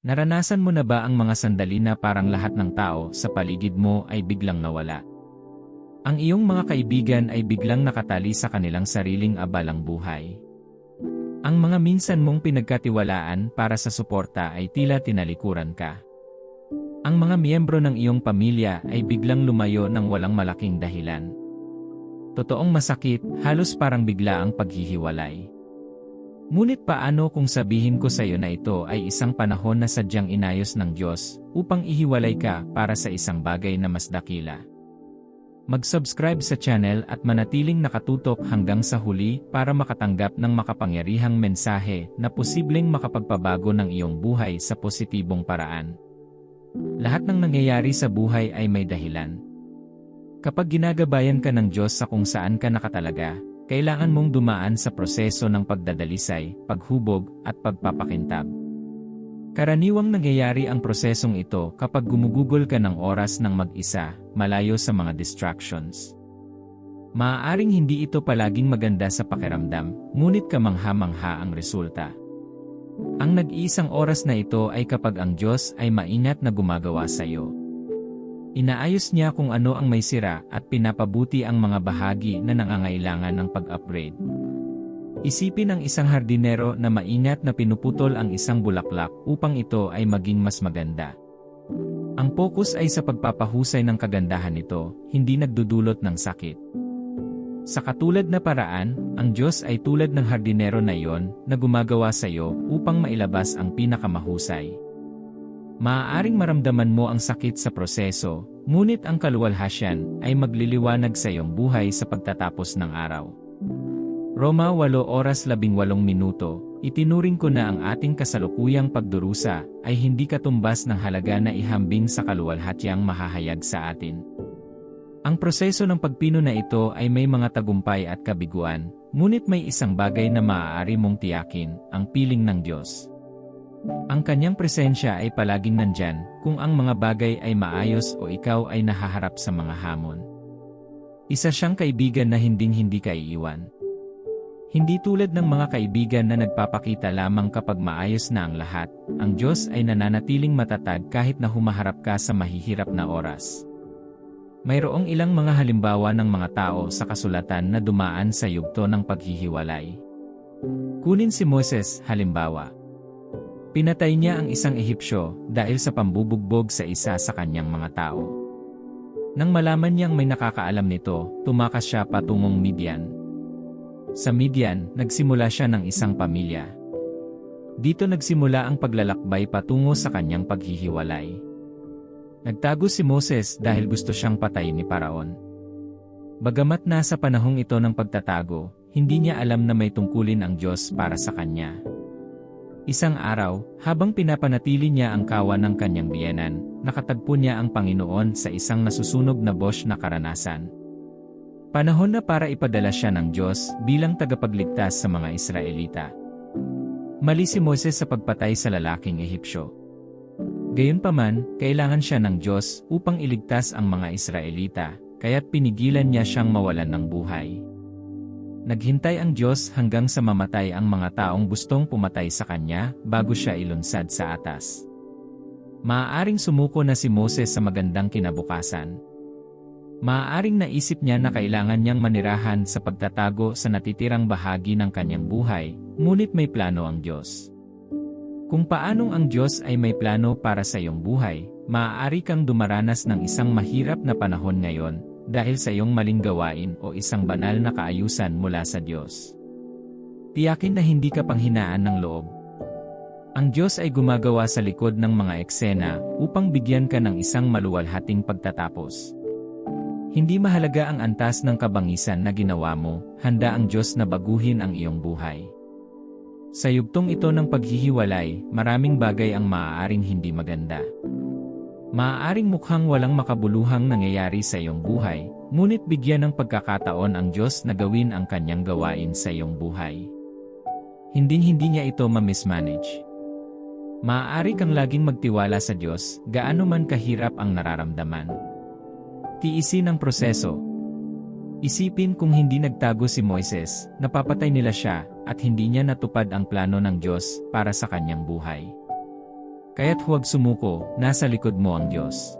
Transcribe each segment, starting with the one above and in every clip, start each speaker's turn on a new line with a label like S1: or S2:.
S1: Naranasan mo na ba ang mga sandali na parang lahat ng tao sa paligid mo ay biglang nawala? Ang iyong mga kaibigan ay biglang nakatali sa kanilang sariling abalang buhay. Ang mga minsan mong pinagkatiwalaan para sa suporta ay tila tinalikuran ka. Ang mga miyembro ng iyong pamilya ay biglang lumayo ng walang malaking dahilan. Totoong masakit, halos parang bigla ang paghihiwalay. Ngunit paano kung sabihin ko sa iyo na ito ay isang panahon na sadyang inayos ng Diyos upang ihiwalay ka para sa isang bagay na mas dakila? Mag-subscribe sa channel at manatiling nakatutok hanggang sa huli para makatanggap ng makapangyarihang mensahe na posibleng makapagpabago ng iyong buhay sa positibong paraan. Lahat ng nangyayari sa buhay ay may dahilan. Kapag ginagabayan ka ng Diyos sa kung saan ka nakatalaga, kailangan mong dumaan sa proseso ng pagdadalisay, paghubog, at pagpapakintab. Karaniwang nangyayari ang prosesong ito kapag gumugugol ka ng oras ng mag-isa, malayo sa mga distractions. Maaaring hindi ito palaging maganda sa pakiramdam, ngunit kamangha-mangha ang resulta. Ang nag-iisang oras na ito ay kapag ang Diyos ay maingat na gumagawa sa iyo. Inaayos niya kung ano ang may sira at pinapabuti ang mga bahagi na nangangailangan ng pag-upgrade. Isipin ang isang hardinero na maingat na pinuputol ang isang bulaklak upang ito ay maging mas maganda. Ang focus ay sa pagpapahusay ng kagandahan nito, hindi nagdudulot ng sakit. Sa katulad na paraan, ang Diyos ay tulad ng hardinero na iyon na gumagawa sa iyo upang mailabas ang pinakamahusay. Maaaring maramdaman mo ang sakit sa proseso, ngunit ang kaluwalhasyan ay magliliwanag sa iyong buhay sa pagtatapos ng araw. Roma 8 oras 18 minuto, itinuring ko na ang ating kasalukuyang pagdurusa ay hindi katumbas ng halaga na ihambing sa kaluwalhatyang mahahayag sa atin. Ang proseso ng pagpino na ito ay may mga tagumpay at kabiguan, ngunit may isang bagay na maaari mong tiyakin, ang piling ng Diyos. Ang kanyang presensya ay palaging nandyan kung ang mga bagay ay maayos o ikaw ay nahaharap sa mga hamon. Isa siyang kaibigan na hinding-hindi ka iiwan. Hindi tulad ng mga kaibigan na nagpapakita lamang kapag maayos na ang lahat, ang Diyos ay nananatiling matatag kahit na humaharap ka sa mahihirap na oras. Mayroong ilang mga halimbawa ng mga tao sa kasulatan na dumaan sa yugto ng paghihiwalay. Kunin si Moses, halimbawa. Pinatay niya ang isang Ehipsyo dahil sa pambubugbog sa isa sa kanyang mga tao. Nang malaman niyang may nakakaalam nito, tumakas siya patungong Midian. Sa Midian, nagsimula siya ng isang pamilya. Dito nagsimula ang paglalakbay patungo sa kanyang paghihiwalay. Nagtago si Moses dahil gusto siyang patayin ni Paraon. Bagamat nasa panahong ito ng pagtatago, hindi niya alam na may tungkulin ang Diyos para sa kanya. Isang araw, habang pinapanatili niya ang kawan ng kanyang biyenan, nakatagpo niya ang Panginoon sa isang nasusunog na bosh na karanasan. Panahon na para ipadala siya ng Diyos bilang tagapagligtas sa mga Israelita. Mali si Moses sa pagpatay sa lalaking Ehipsyo. Gayunpaman, kailangan siya ng Diyos upang iligtas ang mga Israelita, kaya't pinigilan niya siyang mawalan ng buhay. Naghintay ang Diyos hanggang sa mamatay ang mga taong gustong pumatay sa kanya bago siya ilunsad sa atas. Maaaring sumuko na si Moses sa magandang kinabukasan. Maaaring naisip niya na kailangan niyang manirahan sa pagtatago sa natitirang bahagi ng kanyang buhay, ngunit may plano ang Diyos. Kung paanong ang Diyos ay may plano para sa iyong buhay, maaari kang dumaranas ng isang mahirap na panahon ngayon, dahil sa iyong maling gawain o isang banal na kaayusan mula sa Diyos. Tiyakin na hindi ka panghinaan ng loob. Ang Diyos ay gumagawa sa likod ng mga eksena upang bigyan ka ng isang maluwalhating pagtatapos. Hindi mahalaga ang antas ng kabangisan na ginawa mo, handa ang Diyos na baguhin ang iyong buhay. Sa yugtong ito ng paghihiwalay, maraming bagay ang maaaring hindi maganda. Maaaring mukhang walang makabuluhang nangyayari sa iyong buhay, ngunit bigyan ng pagkakataon ang Diyos na gawin ang kanyang gawain sa iyong buhay. Hinding-hindi niya ito ma-mismanage. Maaari kang laging magtiwala sa Diyos, gaano man kahirap ang nararamdaman. Tiisin ang proseso. Isipin kung hindi nagtago si Moises, napapatay nila siya, at hindi niya natupad ang plano ng Diyos para sa kanyang buhay. Kaya't huwag sumuko, nasa likod mo ang Diyos.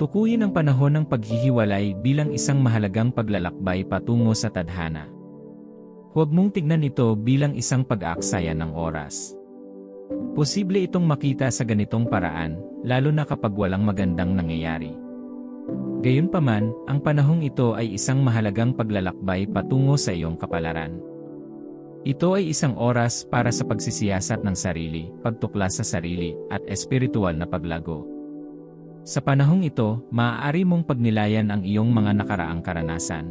S1: Tukuyin ang panahon ng paghihiwalay bilang isang mahalagang paglalakbay patungo sa tadhana. Huwag mong tignan ito bilang isang pag-aaksaya ng oras. Posible itong makita sa ganitong paraan, lalo na kapag walang magandang nangyayari. Gayunpaman, ang panahong ito ay isang mahalagang paglalakbay patungo sa iyong kapalaran. Ito ay isang oras para sa pagsisiyasat ng sarili, pagtuklas sa sarili, at espiritual na paglago. Sa panahong ito, maaari mong pagnilayan ang iyong mga nakaraang karanasan.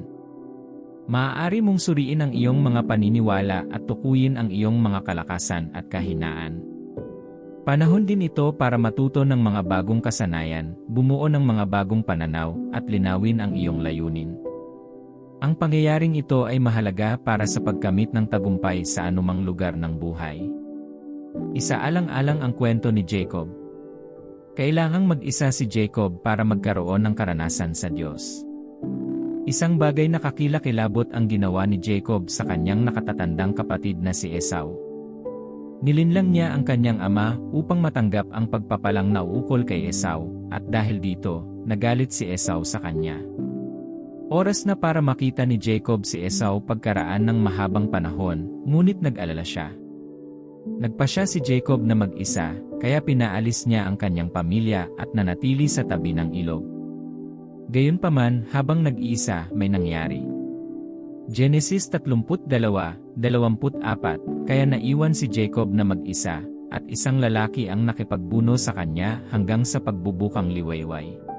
S1: Maaari mong suriin ang iyong mga paniniwala at tukuyin ang iyong mga kalakasan at kahinaan. Panahon din ito para matuto ng mga bagong kasanayan, bumuo ng mga bagong pananaw, at linawin ang iyong layunin. Ang pangyayaring ito ay mahalaga para sa pagkamit ng tagumpay sa anumang lugar ng buhay. Isaalang-alang ang kwento ni Jacob. Kailangang mag-isa si Jacob para magkaroon ng karanasan sa Diyos. Isang bagay na kakilakilabot ang ginawa ni Jacob sa kanyang nakatatandang kapatid na si Esau. Nilinlang niya ang kanyang ama upang matanggap ang pagpapalang nauukol kay Esau, at dahil dito, nagalit si Esau sa kanya. Oras na para makita ni Jacob si Esau pagkaraan ng mahabang panahon, ngunit nag-alala siya. Nagpa siya si Jacob na mag-isa, kaya pinaalis niya ang kanyang pamilya at nanatili sa tabi ng ilog. Gayunpaman, habang nag-iisa, may nangyari. Genesis 32:24, kaya naiwan si Jacob na mag-isa, at isang lalaki ang nakipagbuno sa kanya hanggang sa pagbubukang liwayway.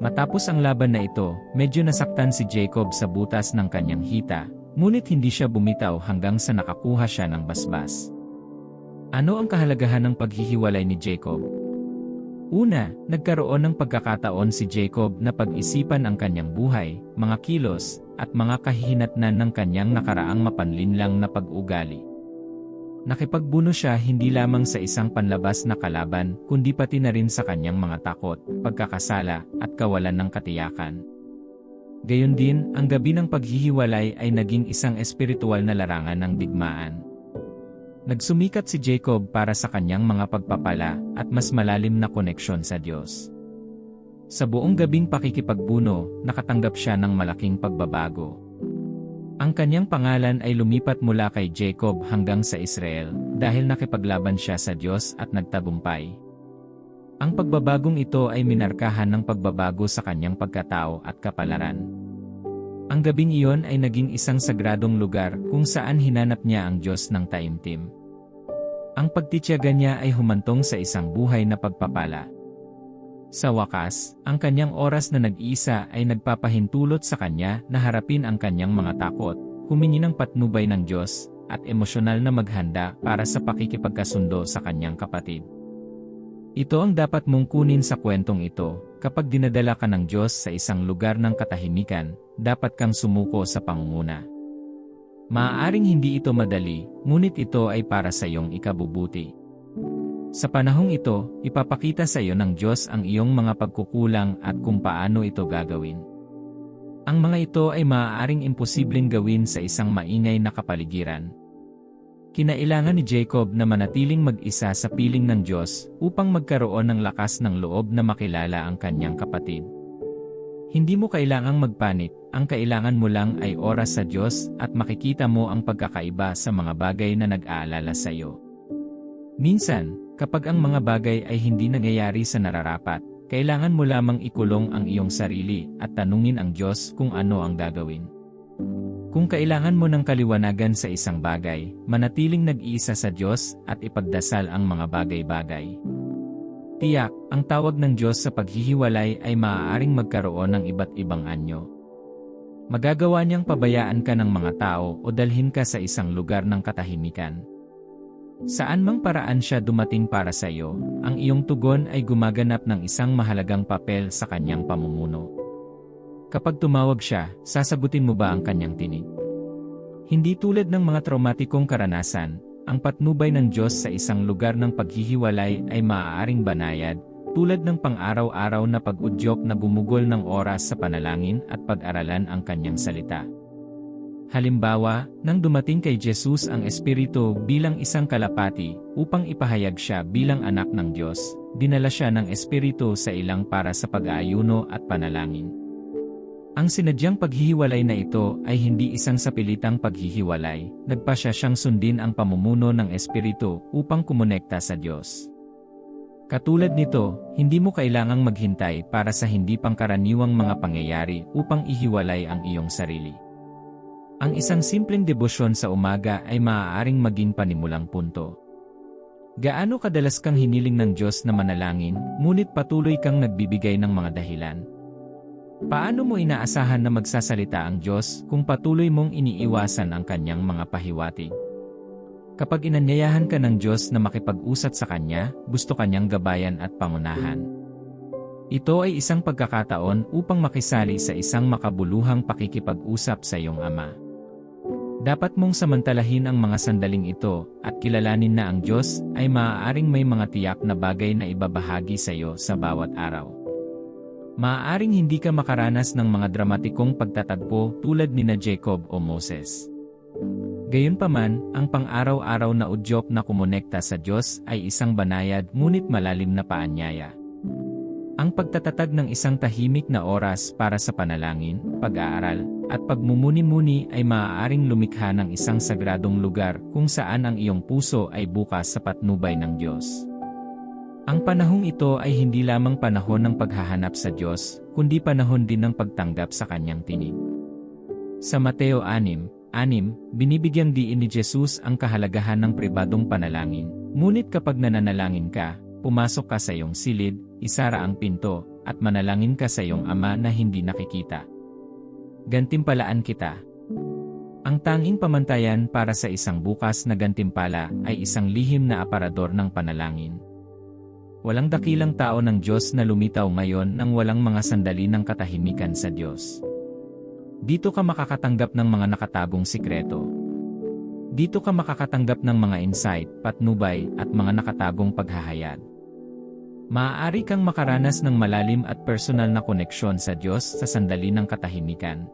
S1: Matapos ang laban na ito, medyo nasaktan si Jacob sa butas ng kanyang hita, ngunit hindi siya bumitaw hanggang sa nakakuha siya ng basbas. Ano ang kahalagahan ng paghihiwalay ni Jacob? Una, nagkaroon ng pagkakataon si Jacob na pag-isipan ang kanyang buhay, mga kilos, at mga kahihinatnan ng kanyang nakaraang mapanlinlang na pag-ugali. Nakipagbuno siya hindi lamang sa isang panlabas na kalaban, kundi pati na rin sa kanyang mga takot, pagkakasala, at kawalan ng katiyakan. Gayon din, ang gabi ng paghihiwalay ay naging isang espiritual na larangan ng digmaan. Nagsumikat si Jacob para sa kanyang mga pagpapala at mas malalim na koneksyon sa Diyos. Sa buong gabing pakikipagbuno, nakatanggap siya ng malaking pagbabago. Ang kanyang pangalan ay lumipat mula kay Jacob hanggang sa Israel dahil nakipaglaban siya sa Diyos at nagtagumpay. Ang pagbabagong ito ay minarkahan ng pagbabago sa kanyang pagkatao at kapalaran. Ang gabing iyon ay naging isang sagradong lugar kung saan hinanap niya ang Diyos ng taimtim. Ang pagtityaga niya ay humantong sa isang buhay na pagpapala. Sa wakas, ang kanyang oras na nag-iisa ay nagpapahintulot sa kanya na harapin ang kanyang mga takot, humingi ng patnubay ng Diyos, at emosyonal na maghanda para sa pakikipagkasundo sa kanyang kapatid. Ito ang dapat mong kunin sa kwentong ito, kapag dinadala ka ng Diyos sa isang lugar ng katahimikan, dapat kang sumuko sa pangunguna. Maaaring hindi ito madali, ngunit ito ay para sa iyong ikabubuti. Sa panahong ito, ipapakita sa iyo ng Diyos ang iyong mga pagkukulang at kung paano ito gagawin. Ang mga ito ay maaaring imposibleng gawin sa isang maingay na kapaligiran, Kinailangan ni Jacob na manatiling mag-isa sa piling ng Diyos upang magkaroon ng lakas ng loob na makilala ang kanyang kapatid. Hindi mo kailangang magpanik, ang kailangan mo lang ay oras sa Diyos at makikita mo ang pagkakaiba sa mga bagay na nag-aalala sa iyo. Minsan, kapag ang mga bagay ay hindi nangyayari sa nararapat, kailangan mo lamang ikulong ang iyong sarili at tanungin ang Diyos kung ano ang gagawin. Kung kailangan mo ng kaliwanagan sa isang bagay, manatiling nag-iisa sa Diyos at ipagdasal ang mga bagay-bagay. Tiyak, ang tawag ng Diyos sa paghihiwalay ay maaaring magkaroon ng iba't ibang anyo. Magagawa niyang pabayaan ka ng mga tao o dalhin ka sa isang lugar ng katahimikan. Saan mang paraan siya dumating para sa iyo, ang iyong tugon ay gumaganap ng isang mahalagang papel sa kanyang pamumuno. Kapag tumawag siya, sasagutin mo ba ang kanyang tinig? Hindi tulad ng mga traumatikong karanasan, ang patnubay ng Diyos sa isang lugar ng paghihiwalay ay maaaring banayad, tulad ng pang-araw-araw na pag-udyok na gumugol ng oras sa panalangin at pag-aralan ang kanyang salita. Halimbawa, nang dumating kay Jesus ang Espiritu bilang isang kalapati upang ipahayag siya bilang anak ng Diyos, dinala siya ng Espiritu sa ilang para sa pag-aayuno at panalangin. Ang sinadyang paghihiwalay na ito ay hindi isang sapilitang paghihiwalay, nagpa siya siyang sundin ang pamumuno ng Espiritu upang kumonekta sa Diyos. Katulad nito, hindi mo kailangang maghintay para sa hindi pangkaraniwang mga pangyayari upang ihiwalay ang iyong sarili. Ang isang simpleng debosyon sa umaga ay maaaring maging panimulang punto. Gaano kadalas kang hiniling ng Diyos na manalangin, ngunit patuloy kang nagbibigay ng mga dahilan? Paano mo inaasahan na magsasalita ang Diyos kung patuloy mong iniiwasan ang kanyang mga pahiwatig? Kapag inanyayahan ka ng Diyos na makipag-usap sa Kanya, gusto Kanyang gabayan at pangunahan. Ito ay isang pagkakataon upang makisali sa isang makabuluhang pakikipag-usap sa iyong Ama. Dapat mong samantalahin ang mga sandaling ito at kilalanin na ang Diyos ay maaaring may mga tiyak na bagay na ibabahagi sa iyo sa bawat araw. Maaaring hindi ka makaranas ng mga dramatikong pagtatagpo tulad ni na Jacob o Moses. Gayunpaman, ang pang-araw-araw na udyok na kumonekta sa Diyos ay isang banayad ngunit malalim na paanyaya. Ang pagtatatag ng isang tahimik na oras para sa panalangin, pag-aaral, at pagmumuni-muni ay maaaring lumikha ng isang sagradong lugar kung saan ang iyong puso ay bukas sa patnubay ng Diyos. Ang panahong ito ay hindi lamang panahon ng paghahanap sa Diyos, kundi panahon din ng pagtanggap sa Kanyang tinig. Sa Mateo 6, 6, binibigyang diin ni Jesus ang kahalagahan ng pribadong panalangin. Ngunit kapag nananalangin ka, pumasok ka sa iyong silid, isara ang pinto, at manalangin ka sa iyong ama na hindi nakikita. Gantimpalaan kita. Ang tanging pamantayan para sa isang bukas na gantimpala ay isang lihim na aparador ng panalangin. Walang dakilang tao ng Diyos na lumitaw ngayon nang walang mga sandali ng katahimikan sa Diyos. Dito ka makakatanggap ng mga nakatagong sikreto. Dito ka makakatanggap ng mga insight, patnubay, at mga nakatagong paghahayag. Maaari kang makaranas ng malalim at personal na koneksyon sa Diyos sa sandali ng katahimikan.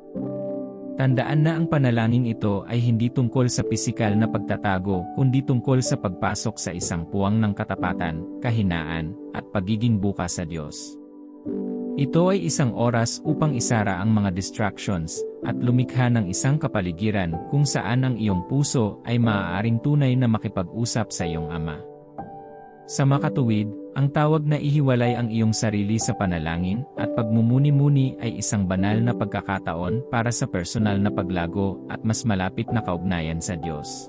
S1: Tandaan na ang panalangin ito ay hindi tungkol sa pisikal na pagtatago kundi tungkol sa pagpasok sa isang puwang ng katapatan, kahinaan, at pagiging bukas sa Diyos. Ito ay isang oras upang isara ang mga distractions at lumikha ng isang kapaligiran kung saan ang iyong puso ay maaaring tunay na makipag-usap sa iyong Ama. Sa makatuwid, ang tawag na ihiwalay ang iyong sarili sa panalangin at pagmumuni-muni ay isang banal na pagkakataon para sa personal na paglago at mas malapit na kaugnayan sa Diyos.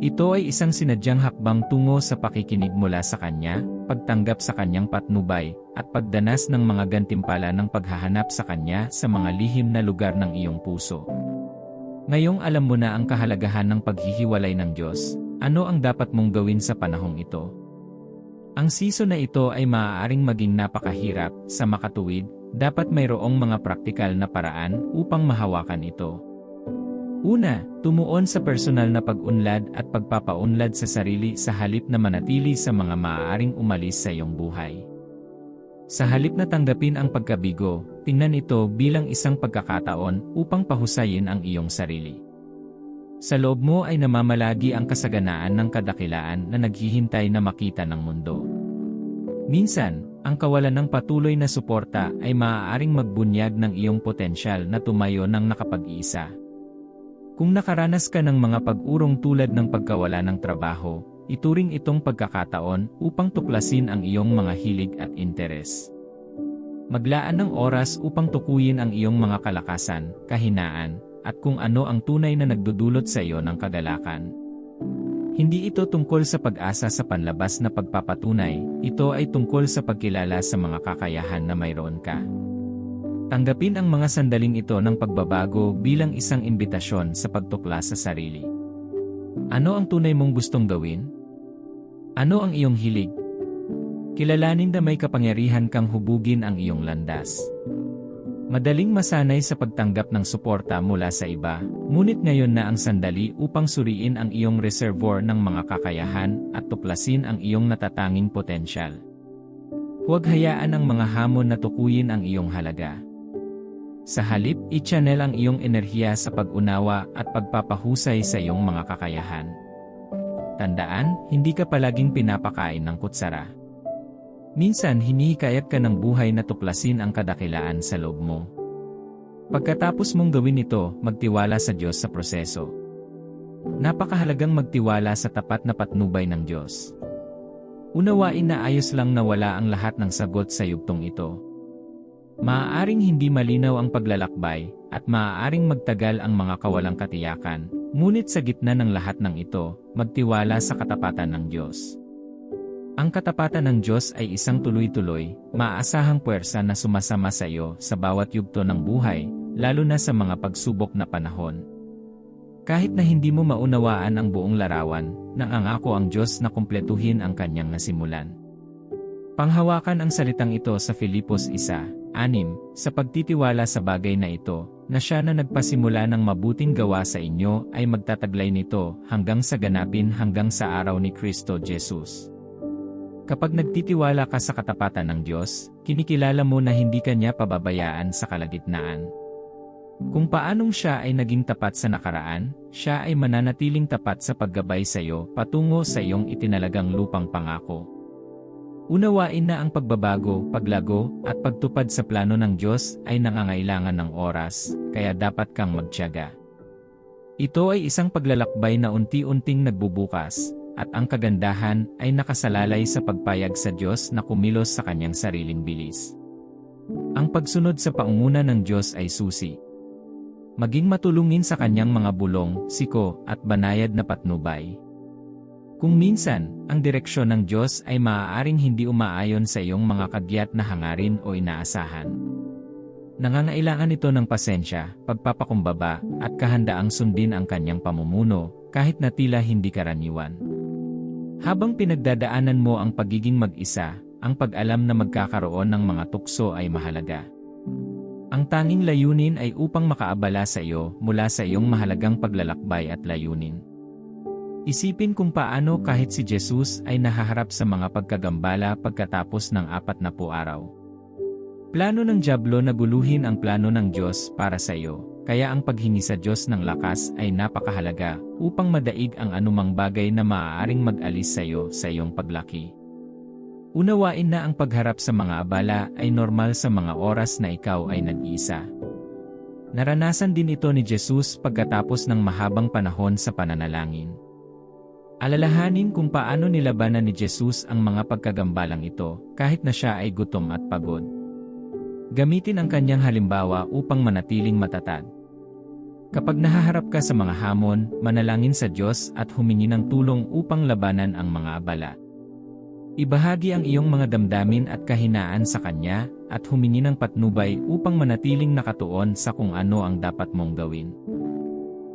S1: Ito ay isang sinadyang hakbang tungo sa pakikinig mula sa Kanya, pagtanggap sa Kanyang patnubay, at pagdanas ng mga gantimpala ng paghahanap sa Kanya sa mga lihim na lugar ng iyong puso. Ngayong alam mo na ang kahalagahan ng paghihiwalay ng Diyos, ano ang dapat mong gawin sa panahong ito? Ang season na ito ay maaaring maging napakahirap, sa makatuwid, dapat mayroong mga praktikal na paraan upang mahawakan ito. Una, tumuon sa personal na pag-unlad at pagpapaunlad sa sarili sa halip na manatili sa mga maaaring umalis sa iyong buhay. Sa halip na tanggapin ang pagkabigo, tingnan ito bilang isang pagkakataon upang pahusayin ang iyong sarili. Sa loob mo ay namamalagi ang kasaganaan ng kadakilaan na naghihintay na makita ng mundo. Minsan, ang kawalan ng patuloy na suporta ay maaaring magbunyag ng iyong potensyal na tumayo ng nakapag-iisa. Kung nakaranas ka ng mga pag-urong tulad ng pagkawala ng trabaho, ituring itong pagkakataon upang tuklasin ang iyong mga hilig at interes. Maglaan ng oras upang tukuyin ang iyong mga kalakasan, kahinaan, at kung ano ang tunay na nagdudulot sa iyo ng kagalakan. Hindi ito tungkol sa pag-asa sa panlabas na pagpapatunay, ito ay tungkol sa pagkilala sa mga kakayahan na mayroon ka. Tanggapin ang mga sandaling ito ng pagbabago bilang isang imbitasyon sa pagtukla sa sarili. Ano ang tunay mong gustong gawin? Ano ang iyong hilig? Kilalanin na may kapangyarihan kang hubugin ang iyong landas. Madaling masanay sa pagtanggap ng suporta mula sa iba, ngunit ngayon na ang sandali upang suriin ang iyong reservoir ng mga kakayahan at tuklasin ang iyong natatanging potensyal. Huwag hayaan ang mga hamon na tukuyin ang iyong halaga. Sa halip, i-channel ang iyong enerhiya sa pag-unawa at pagpapahusay sa iyong mga kakayahan. Tandaan, hindi ka palaging pinapakain ng kutsara. Minsan hinihikayat ka ng buhay na tuklasin ang kadakilaan sa loob mo. Pagkatapos mong gawin ito, magtiwala sa Diyos sa proseso. Napakahalagang magtiwala sa tapat na patnubay ng Diyos. Unawain na ayos lang na wala ang lahat ng sagot sa yugtong ito. Maaaring hindi malinaw ang paglalakbay, at maaaring magtagal ang mga kawalang katiyakan, ngunit sa gitna ng lahat ng ito, magtiwala sa katapatan ng Diyos. Ang katapatan ng Diyos ay isang tuloy-tuloy, maaasahang puwersa na sumasama sa iyo sa bawat yugto ng buhay, lalo na sa mga pagsubok na panahon. Kahit na hindi mo maunawaan ang buong larawan, nangangako ang Diyos na kumpletuhin ang kanyang nasimulan. Panghawakan ang salitang ito sa Filipos 1, Anim, sa pagtitiwala sa bagay na ito, na siya na nagpasimula ng mabuting gawa sa inyo ay magtataglay nito hanggang sa ganapin hanggang sa araw ni Kristo Jesus. Kapag nagtitiwala ka sa katapatan ng Diyos, kinikilala mo na hindi kanya pababayaan sa kalagitnaan. Kung paanong siya ay naging tapat sa nakaraan, siya ay mananatiling tapat sa paggabay sa iyo patungo sa iyong itinalagang lupang pangako. Unawain na ang pagbabago, paglago, at pagtupad sa plano ng Diyos ay nangangailangan ng oras, kaya dapat kang magtiyaga. Ito ay isang paglalakbay na unti-unting nagbubukas, at ang kagandahan ay nakasalalay sa pagpayag sa Diyos na kumilos sa kanyang sariling bilis. Ang pagsunod sa paunguna ng Diyos ay susi. Maging matulungin sa kanyang mga bulong, siko, at banayad na patnubay. Kung minsan, ang direksyon ng Diyos ay maaaring hindi umaayon sa iyong mga kagyat na hangarin o inaasahan. Nangangailangan ito ng pasensya, pagpapakumbaba, at kahandaang sundin ang kanyang pamumuno, kahit na tila hindi karaniwan. Habang pinagdadaanan mo ang pagiging mag-isa, ang pag-alam na magkakaroon ng mga tukso ay mahalaga. Ang tanging layunin ay upang makaabala sa iyo mula sa iyong mahalagang paglalakbay at layunin. Isipin kung paano kahit si Jesus ay nahaharap sa mga pagkagambala pagkatapos ng apat na araw. Plano ng Diablo na guluhin ang plano ng Diyos para sa iyo, kaya ang paghingi sa Diyos ng lakas ay napakahalaga upang madaig ang anumang bagay na maaaring mag-alis sa iyo sa iyong paglaki. Unawain na ang pagharap sa mga abala ay normal sa mga oras na ikaw ay nag-iisa. Naranasan din ito ni Jesus pagkatapos ng mahabang panahon sa pananalangin. Alalahanin kung paano nilabanan ni Jesus ang mga pagkagambalang ito kahit na siya ay gutom at pagod. Gamitin ang kanyang halimbawa upang manatiling matatag. Kapag nahaharap ka sa mga hamon, manalangin sa Diyos at humingi ng tulong upang labanan ang mga abala. Ibahagi ang iyong mga damdamin at kahinaan sa Kanya at humingi ng patnubay upang manatiling nakatuon sa kung ano ang dapat mong gawin.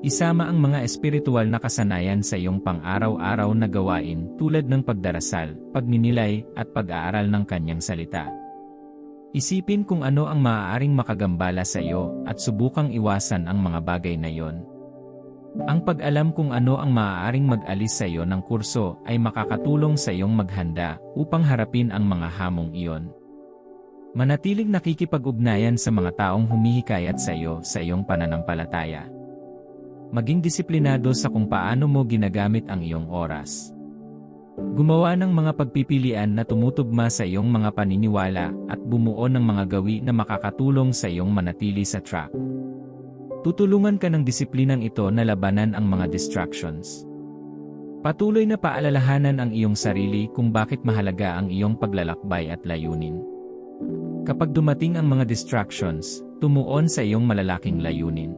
S1: Isama ang mga espiritual na kasanayan sa iyong pang-araw-araw na gawain tulad ng pagdarasal, pagninilay, at pag-aaral ng kanyang salita. Isipin kung ano ang maaaring makagambala sa iyo at subukang iwasan ang mga bagay na iyon. Ang pag-alam kung ano ang maaaring mag-alis sa iyo ng kurso ay makakatulong sa iyong maghanda upang harapin ang mga hamong iyon. Manatiling nakikipag-ugnayan sa mga taong humihikayat sa iyo sa iyong pananampalataya maging disiplinado sa kung paano mo ginagamit ang iyong oras. Gumawa ng mga pagpipilian na tumutugma sa iyong mga paniniwala at bumuo ng mga gawi na makakatulong sa iyong manatili sa track. Tutulungan ka ng disiplinang ito na labanan ang mga distractions. Patuloy na paalalahanan ang iyong sarili kung bakit mahalaga ang iyong paglalakbay at layunin. Kapag dumating ang mga distractions, tumuon sa iyong malalaking layunin.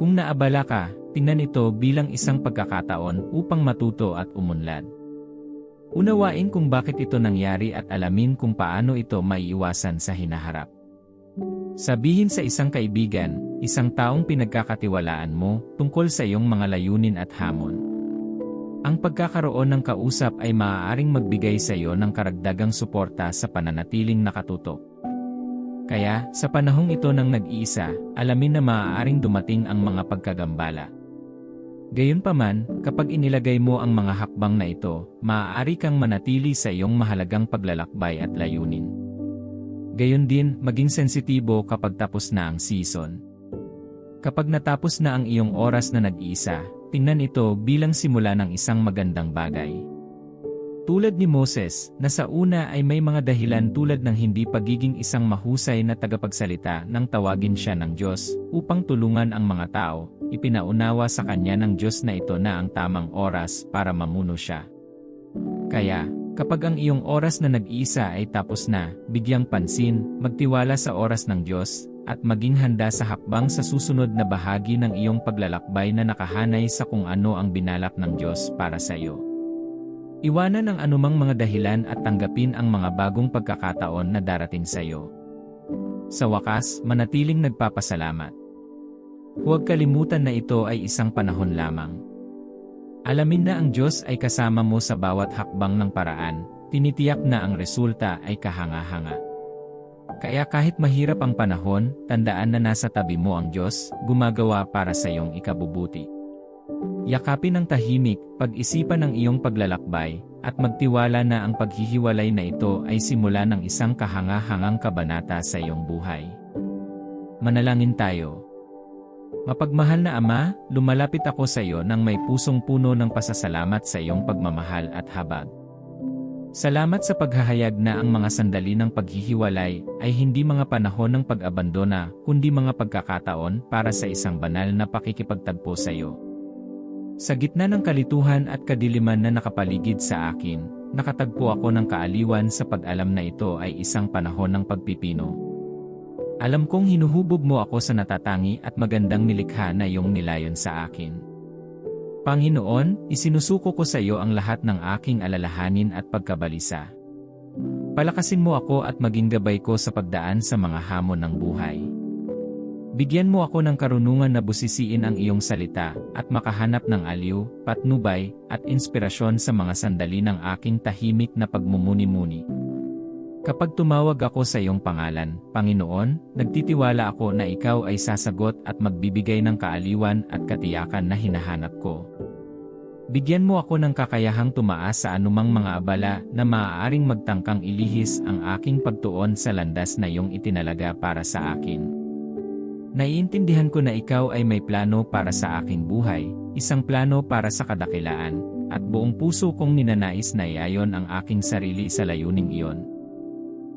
S1: Kung naabala ka, tingnan ito bilang isang pagkakataon upang matuto at umunlad. Unawain kung bakit ito nangyari at alamin kung paano ito maiiwasan sa hinaharap. Sabihin sa isang kaibigan, isang taong pinagkakatiwalaan mo, tungkol sa iyong mga layunin at hamon. Ang pagkakaroon ng kausap ay maaaring magbigay sa iyo ng karagdagang suporta sa pananatiling nakatutok. Kaya, sa panahong ito ng nag-iisa, alamin na maaaring dumating ang mga pagkagambala. Gayunpaman, kapag inilagay mo ang mga hakbang na ito, maaari kang manatili sa iyong mahalagang paglalakbay at layunin. Gayon din, maging sensitibo kapag tapos na ang season. Kapag natapos na ang iyong oras na nag-iisa, tingnan ito bilang simula ng isang magandang bagay. Tulad ni Moses, na sa una ay may mga dahilan tulad ng hindi pagiging isang mahusay na tagapagsalita nang tawagin siya ng Diyos upang tulungan ang mga tao, ipinaunawa sa kanya ng Diyos na ito na ang tamang oras para mamuno siya. Kaya, kapag ang iyong oras na nag-iisa ay tapos na, bigyang pansin, magtiwala sa oras ng Diyos, at maging handa sa hakbang sa susunod na bahagi ng iyong paglalakbay na nakahanay sa kung ano ang binalak ng Diyos para sa iyo. Iwanan ang anumang mga dahilan at tanggapin ang mga bagong pagkakataon na darating sa iyo. Sa wakas, manatiling nagpapasalamat. Huwag kalimutan na ito ay isang panahon lamang. Alamin na ang Diyos ay kasama mo sa bawat hakbang ng paraan, tinitiyak na ang resulta ay kahanga-hanga. Kaya kahit mahirap ang panahon, tandaan na nasa tabi mo ang Diyos, gumagawa para sa iyong ikabubuti. Yakapin ang tahimik, pag-isipan ang iyong paglalakbay, at magtiwala na ang paghihiwalay na ito ay simula ng isang kahanga-hangang kabanata sa iyong buhay. Manalangin tayo. Mapagmahal na Ama, lumalapit ako sa iyo nang may pusong puno ng pasasalamat sa iyong pagmamahal at habag. Salamat sa paghahayag na ang mga sandali ng paghihiwalay ay hindi mga panahon ng pag-abandona, kundi mga pagkakataon para sa isang banal na pakikipagtagpo sa iyo. Sa gitna ng kalituhan at kadiliman na nakapaligid sa akin, nakatagpo ako ng kaaliwan sa pag-alam na ito ay isang panahon ng pagpipino. Alam kong hinuhubog mo ako sa natatangi at magandang nilikha na iyong nilayon sa akin. Panginoon, isinusuko ko sa iyo ang lahat ng aking alalahanin at pagkabalisa. Palakasin mo ako at maging gabay ko sa pagdaan sa mga hamon ng buhay. Bigyan mo ako ng karunungan na busisiin ang iyong salita at makahanap ng aliw, patnubay, at inspirasyon sa mga sandali ng aking tahimik na pagmumuni-muni. Kapag tumawag ako sa iyong pangalan, Panginoon, nagtitiwala ako na ikaw ay sasagot at magbibigay ng kaaliwan at katiyakan na hinahanap ko. Bigyan mo ako ng kakayahang tumaas sa anumang mga abala na maaaring magtangkang ilihis ang aking pagtuon sa landas na iyong itinalaga para sa akin. Naiintindihan ko na ikaw ay may plano para sa aking buhay, isang plano para sa kadakilaan, at buong puso kong ninanais na iayon ang aking sarili sa layuning iyon.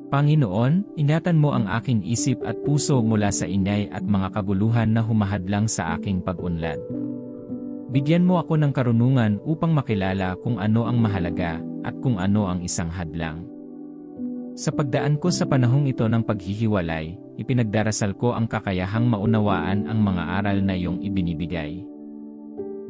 S1: Panginoon, ingatan mo ang aking isip at puso mula sa inay at mga kabuluhan na humahadlang sa aking pag-unlad. Bigyan mo ako ng karunungan upang makilala kung ano ang mahalaga at kung ano ang isang hadlang. Sa pagdaan ko sa panahong ito ng paghihiwalay, ipinagdarasal ko ang kakayahang maunawaan ang mga aral na iyong ibinibigay.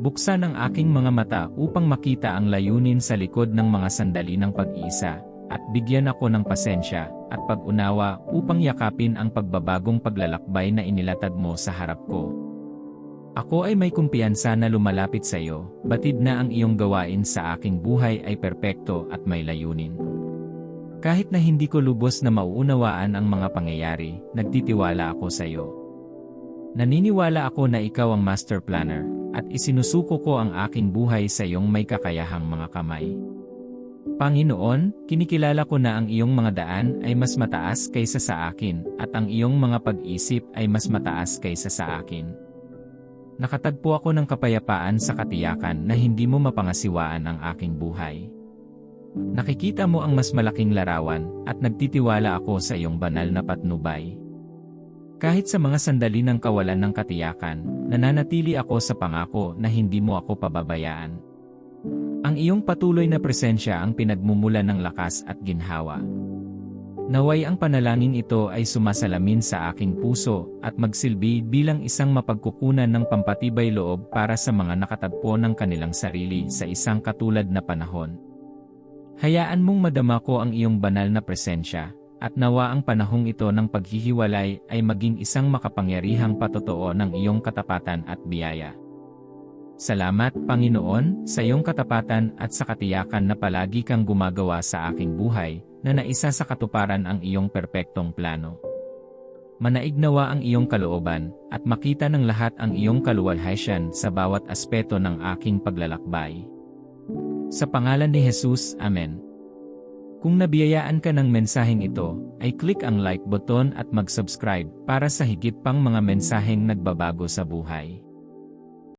S1: Buksan ang aking mga mata upang makita ang layunin sa likod ng mga sandali ng pag-iisa, at bigyan ako ng pasensya at pag-unawa upang yakapin ang pagbabagong paglalakbay na inilatag mo sa harap ko. Ako ay may kumpiyansa na lumalapit sa iyo, batid na ang iyong gawain sa aking buhay ay perpekto at may layunin. Kahit na hindi ko lubos na mauunawaan ang mga pangyayari, nagtitiwala ako sa iyo. Naniniwala ako na ikaw ang master planner, at isinusuko ko ang aking buhay sa iyong may kakayahang mga kamay. Panginoon, kinikilala ko na ang iyong mga daan ay mas mataas kaysa sa akin, at ang iyong mga pag-isip ay mas mataas kaysa sa akin. Nakatagpo ako ng kapayapaan sa katiyakan na hindi mo mapangasiwaan ang aking buhay. Nakikita mo ang mas malaking larawan, at nagtitiwala ako sa iyong banal na patnubay. Kahit sa mga sandali ng kawalan ng katiyakan, nananatili ako sa pangako na hindi mo ako pababayaan. Ang iyong patuloy na presensya ang pinagmumula ng lakas at ginhawa. Naway ang panalangin ito ay sumasalamin sa aking puso at magsilbi bilang isang mapagkukunan ng pampatibay loob para sa mga nakatagpo ng kanilang sarili sa isang katulad na panahon. Hayaan mong madama ko ang iyong banal na presensya, at nawa ang panahong ito ng paghihiwalay ay maging isang makapangyarihang patotoo ng iyong katapatan at biyaya. Salamat, Panginoon, sa iyong katapatan at sa katiyakan na palagi kang gumagawa sa aking buhay, na naisa sa katuparan ang iyong perpektong plano. Manaignawa ang iyong kalooban, at makita ng lahat ang iyong kaluwalhatian sa bawat aspeto ng aking paglalakbay. Sa pangalan ni Jesus, Amen. Kung nabiyayaan ka ng mensaheng ito, ay click ang like button at mag-subscribe para sa higit pang mga mensaheng nagbabago sa buhay.